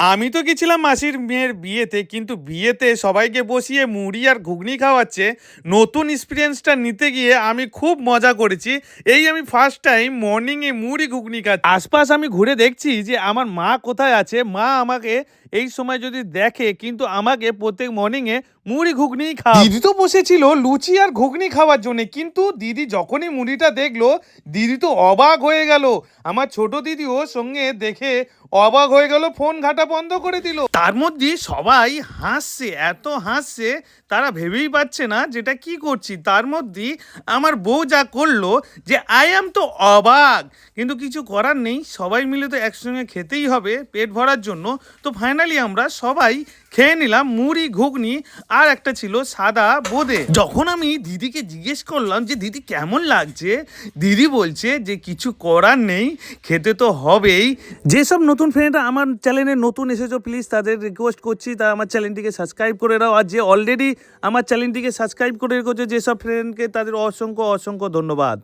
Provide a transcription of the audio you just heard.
আমি তো গেছিলাম মাসির মেয়ের বিয়েতে, কিন্তু বিয়েতে সবাইকে বসিয়ে মুড়ি আর ঘুগনি খাওয়াচ্ছে। নতুন এক্সপিরিয়েন্সটা নিতে গিয়ে আমি খুব মজা করেছি। এই আমি ফার্স্ট টাইম মর্নিংয়ে মুড়ি, ঘুগনি খাচ্ছি। আশপাশ আমি ঘুরে দেখছি যে আমার মা কোথায় আছে। মা আমাকে এই সময় যদি দেখে, কিন্তু আমাকে প্রত্যেক মর্নিংয়ে মুড়ি, ঘুগনি খাওয়া দিদি তো বসেছিল লুচি আর ঘুগনি খাওয়ার জন্য, কিন্তু দিদি যখনই মুড়িটা দেখল, দিদি তো অবাক হয়ে গেল। আমার ছোট দিদিও সঙ্গে দেখে অবাক হয়ে গেল, ফোন ঘাটা বন্ধ করে দিল। তার মধ্যে সবাই হাসছে, এত হাসছে, তারা ভেবেই পাচ্ছে না যেটা কি করছি। তার মধ্যে আমার বউ যা করল যে আই অ্যাম তো অবাক। কিন্তু কিছু করার নেই, সবাই মিলে তো একসঙ্গে খেতেই হবে পেট ভরার জন্য। তো ফাইনালি আমরা সবাই খেয়ে নিলাম মুড়ি, ঘুগনি আর একটা ছিল সাদা বোঁদে। যখন আমি দিদিকে জিজ্ঞেস করলাম যে, দিদি, কেমন লাগছে? দিদি বলছে যে, কিছু করার নেই, খেতে তো হবেই। যেসব নতুন ফ্রেন্ডরা আমার চ্যানেলে নতুন এসেছ প্লিজ তাদের রিকোয়েস্ট করছি, তা আমার চ্যানেলটিকে সাবস্ক্রাইব করে দাও আর যে অলরেডি আমার চ্যানেলটিকে সাবস্ক্রাইব করে রেখেছো, যেসব ফ্রেন্ডকে তাদের অসংখ্য অসংখ্য ধন্যবাদ।